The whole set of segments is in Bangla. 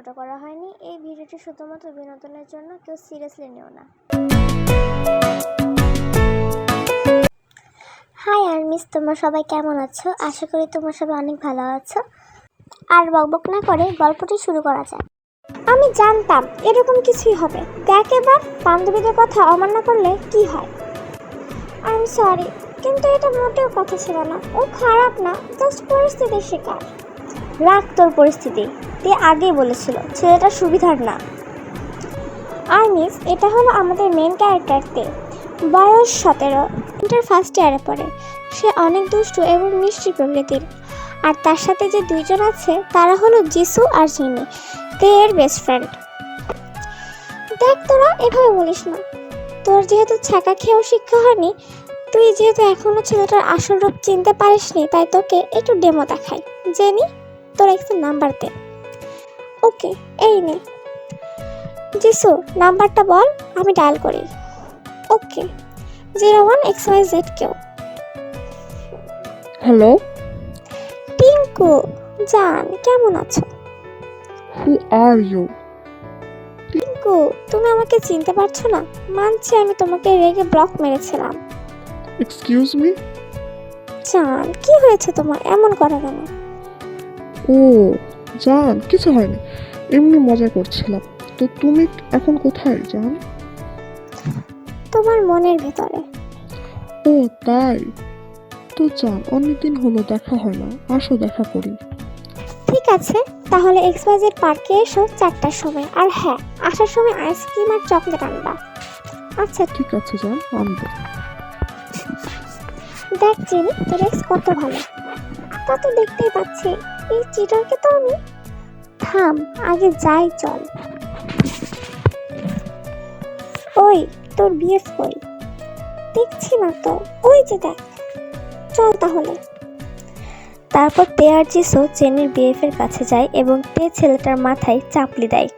ছোট করা হয়নি। এই ভিডিওটি শুধুমাত্র বিনোদনের জন্য, কেউ সিরিয়াসলি নিও না। হাই আর মিস তোমরা সবাই কেমন আছো? আশা করি তোমরা সবাই অনেক ভালো আছো। আর বকবক না করে গল্পটি শুরু করা যাক। আমি জানতাম এরকম কিছুই হবে। দেখ এবার, বান্ধবীদের কথা অমান্য করলে কি হয়? আই এম সরি কিন্তু এটা মোটেও কথা ছিল না। ও খারাপ না জাস্ট পরিস্থিতির শিকার। রাখ তোর পরিস্থিতি। তে আগেই বলেছিল, ছেলেটা সুবিধার না। আর মিস, এটা হলো আমাদের মেন ক্যারেক্টার তে। বয়স সতেরো ইন্টার ফার্স্ট ইয়ারে পড়ে। সে অনেক দুষ্টু এবং মিষ্টি প্রকৃতির। আর তার সাথে যে দুইজন আছে, তারা হলো জিসু আর জিনি তে এর বেস্ট ফ্রেন্ড দেখ তোরা, এভাবে বলিস না। তোর যেহেতু ছ্যাঁকা খেয়েও শিক্ষা হয়নি, তুই যেহেতু এখনও ছেলেটার আসল রূপ চিনতে পারিসনি, তাই তোকে একটু ডেমো দেখাই। জেনি, তোর একটু নাম্বার দে। ওকে এই নে। জিসু নাম্বারটা বল আমি ডায়াল করি। Okay zero one X Y Z কেউ। হ্যালো? টিঙ্কু জান কেমন আছো? হু আর ইউ টিঙ্কু তুমি আমাকে চিনতে পারছ না? মানছি আমি তোমাকে রেগে ব্লক মেরেছিলাম। এক্সকিউজ মি জান কি হয়েছে তোমার? এমন করা কেন? ও জান কিছু হয়নি। এমনি মজা করছিলাম। তো তুমি এখন কোথায় জান? তোমার মনের ভেতরে। ও তাই? তো জান অনেকদিন হলো দেখা হয় না। আসো দেখা করি। ঠিক আছে তাহলে এক্সওয়াইজেড পার্কে এসো চারটার সময়। আর হ্যাঁ আসার সময় আইসক্রিম আর চকলেট আনবা। আচ্ছা ঠিক আছে জান আনব। দেখ চিনি তোর এক্স কত ভালো। তা তো দেখতেই পাচ্ছি। এই চিটারকে তো আমি থাম, আগে যাই, চল। ওই, তোর বিএফ কই দেখছি না তো। ওই যে দেখ। চল তাহলে। তারপর তে আর জিসো চেনির বিএফ এর কাছে যায় এবং তে ছেলেটার মাথায় চাপলি দেয়।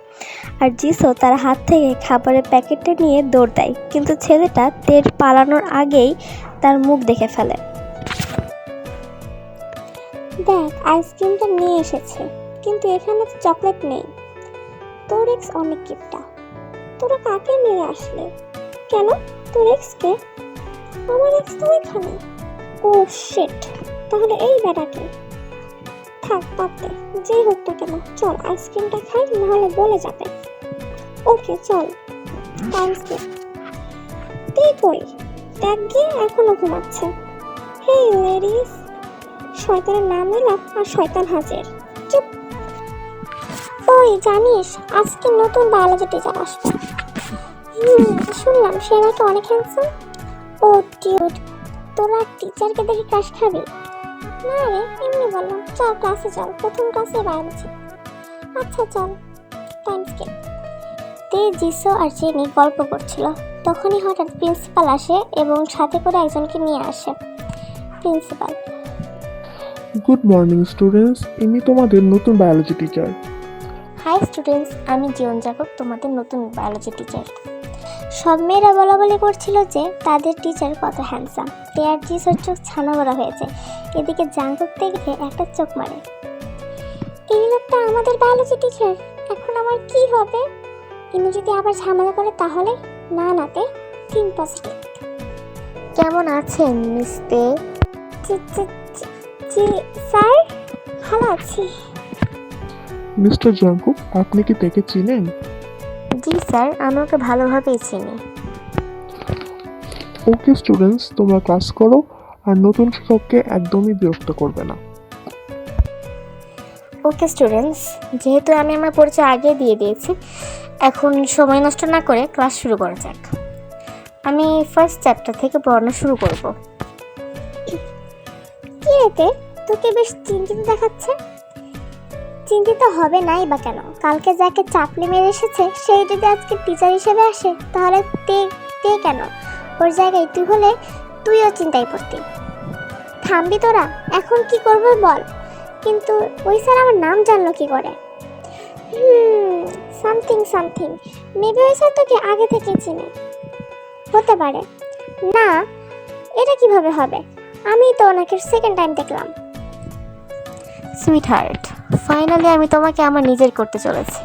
আর জিসো তার হাত থেকে খাবারের প্যাকেটটা নিয়ে দৌড় দেয়। কিন্তু ছেলেটা তের পালানোর আগেই তার মুখ দেখে ফেলে। দেখ, আইসক্রিমটা নিয়ে এসেছে, কিন্তু এখানে তো চকলেট নেই। তোর এক্স অনেক কিপটা। তোরা কাকে নিয়ে আসলে? কেন? তোর এক্স কে? আমার এক্স তো এখানে ও শিট তাহলে এই বেটাকে থাক দে, যেই হোক না কেন, চল, আইসক্রিমটা খাই, নাহলে বলে যাবে। ওকে, চল আইসক্রিম তুই কই? দেখ গিয়ে, এখনও ঘুমাচ্ছে। হে লেডিস শয়তানের নাম নিলাম আর শয়তান হাজির। চুপ। ওই জানিস, আজকে নতুন বায়োলজি টিচার আসবে। হুম, শুনলাম সে নাকি অনেক হ্যান্ডসাম ও ডিউড তোরা টিচারকে দেখে ক্রাশ খাবি? না রে, এমনি বললাম, চল ক্লাসে চল, প্রথম ক্লাসে বায়োলজি আচ্ছা চল টাইম স্কেপ তে জিসো আর জেনি গল্প করছিল। তখনই হঠাৎ প্রিন্সিপাল আসে এবং সাথে করে একজনকে নিয়ে আসে। প্রিন্সিপাল গুড মর্নিং স্টুডেন্টস ইনি তোমাদের নতুন বায়োলজি টিচার হাই স্টুডেন্টস আমি জীবন জাগব তোমাদের নতুন বায়োলজি টিচার সব মেয়েরা বলা বলি করছিল যে তাদের টিচার কত হ্যান্ডসাম পেয়ার জিসোর চোখ ছানা বড়া হয়েছে। এদিকে জাঙ্কুক দেখে একটা চোখ মারে। এই লোকটা আমাদের বায়োলজি টিচার এখন আমার কি হবে? ইনি যদি আবার ঝামেলা করে তাহলে? না নাতে থিঙ্ক পজিটিভ কেমন আছেন মিস্তে জি স্যার ভালো আছি। মিস্টার জাঙ্কুক আপনি কি তাকে চিনেন? জি স্যার আমি ওকে ভালোভাবেই চিনি। ওকে স্টুডেন্টস তোমরা ক্লাস করো আর নতুন শিক্ষককে একদমই বিরক্ত করবে না। ওকে স্টুডেন্টস যেহেতু আমি আমার পরিচয় আগে দিয়ে দিয়েছি এখন সময় নষ্ট না করে ক্লাস শুরু করা যাক। আমি ফার্স্ট চ্যাপ্টার থেকে পড়ানো শুরু করব। কি এতে? তোকে বেশ চিন্তিত দেখাচ্ছে। চিন্তিত হবে নাই বা কেন? কালকে যাকে চাপলি মেরে এসেছে, সেই যদি আজকে টিচার হিসেবে আসে, তাহলে তে তে কেন? ওর জায়গায় তুই হলে তুইও চিন্তায় পড়তি। থামবি তোরা, এখন কি করব বল। কিন্তু ওই স্যার আমার নাম জানলো কি করে? সামথিং সামথিং মেবি ওই স্যার তোকে আগে থেকে চিনে। হতে পারে। না, এটা কীভাবে হবে? আমি তো ওনাকে সেকেন্ড টাইম দেখলাম। সুইট হার্ট ফাইনালি আমি তোমাকে আমার নিজের করতে চলেছি।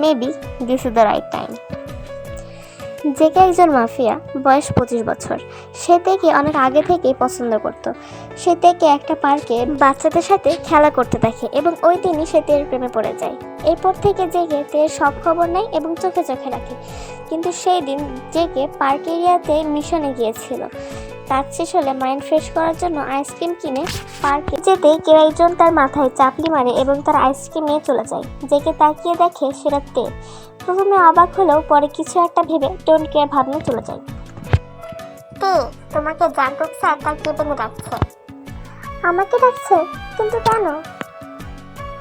Maybe this is the right time J K একজন মাফিয়া, বয়স পঁচিশ বছর, সে তেকে অনেক আগে থেকেই পছন্দ করত। সে তেকে একটা পার্কে বাচ্চাদের সাথে খেলা করতে দেখে এবং ওই দিনই সে তের প্রেমে পড়ে যায়। এরপর থেকে জেগে তের সব খবর নেয় এবং চোখে চোখে রাখে। কিন্তু সেই দিন জেগে পার্ক এরিয়াতে মিশনে গিয়েছিল। কাজ শেষ হলে মাইন্ড ফ্রেশ করার জন্য আইসক্রিম কিনে পার্কে যেতে কেউ একজন তার মাথায় চাপলি মারে এবং তার আইসক্রিম নিয়ে চলে যায়। জেকে তাকিয়ে দেখে সেটা তে প্রথমে অবাক হলেও পরে কিছু একটা ভেবে ডোন্ট কেয়ার ভাবনা চলে যায়। তে তোমাকে জাগরুক স্যার তার কেবিনে ডাকছে? আমাকে ডাকছে? কিন্তু কেন?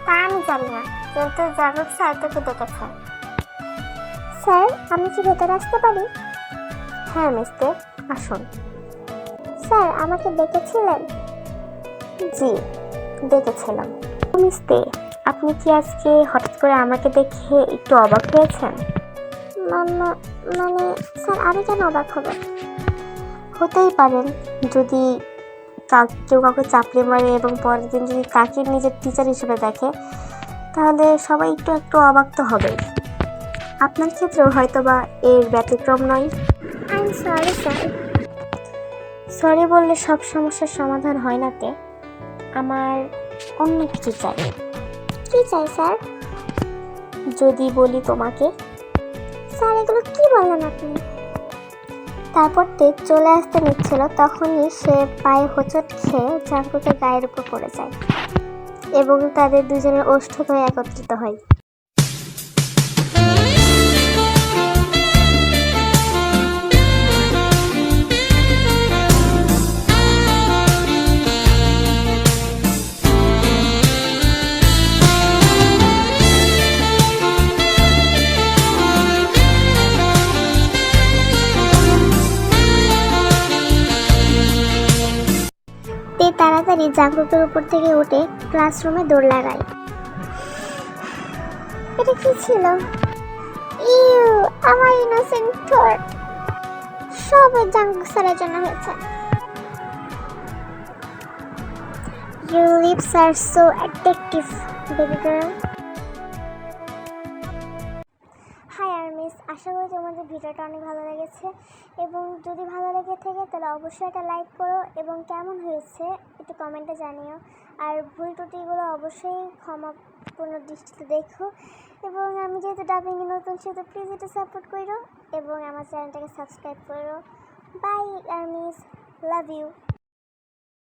তা আমি জানি না কিন্তু জাগরুক স্যার তোকে ডেকেছে। স্যার আমি কি ভেতরে আসতে পারি? হ্যাঁ মিস্টার আসুন। স্যার, আমাকে ডেকেছিলেন? জি, ডেকেছিলাম। মিস্তে আপনি কি আজকে হঠাৎ করে আমাকে দেখে একটু অবাক হয়েছেন? মানে স্যার, আমি কেন অবাক হব? হতেই পারেন যদি কেউ কাউকে চাপড়ে মারে এবং পরের দিন যদি তাকে নিজের টিচার হিসেবে দেখে, তাহলে সবাই একটু একটু অবাক তো হবেই। আপনার ক্ষেত্রেও হয়তো বা এর ব্যতিক্রম নয়। I am sorry sir sorry বললে সব সমস্যার সমাধান হয় না তে। আমার অন্য কিছু চাই। কি চাই, স্যার? যদি বলি তোমাকে। স্যার, এগুলো কি বলেন আপনি? তারপর তে চলে আসতে নিচ্ছিল, তখনই সে পায়ে হোঁচট খেয়ে জাঙ্কুকের গায়ের উপর পড়ে যায়। এবং তাদের দুজনের ওষ্ঠ হয়ে একত্রিত হয়। তাড়াতাড়ি জাগ্রতের উপর থেকে উঠে ক্লাসরুমে দৌড় লাগাই এটা কি ছিল? ইউ আমার ইনোসেন্ট থট সব জাঙ্ক স্যারের জন্য হয়েছে। Your lips are so addictive, baby girl. ভিডিওটা অনেক ভালো লেগেছে। এবং যদি ভালো লেগে থাকে, তাহলে অবশ্যই একটা লাইক করো এবং কেমন হয়েছে একটু কমেন্টে জানিও। আর ভুল ত্রুটিগুলো অবশ্যই ক্ষমাপূর্ণ দৃষ্টিতে দেখো। এবং আমি যেহেতু ডাবিংয়ে নতুন, সেহেতু প্লিজ এটা সাপোর্ট করো এবং আমার চ্যানেলটাকে সাবস্ক্রাইব করো। বাই আর মিস লাভ ইউ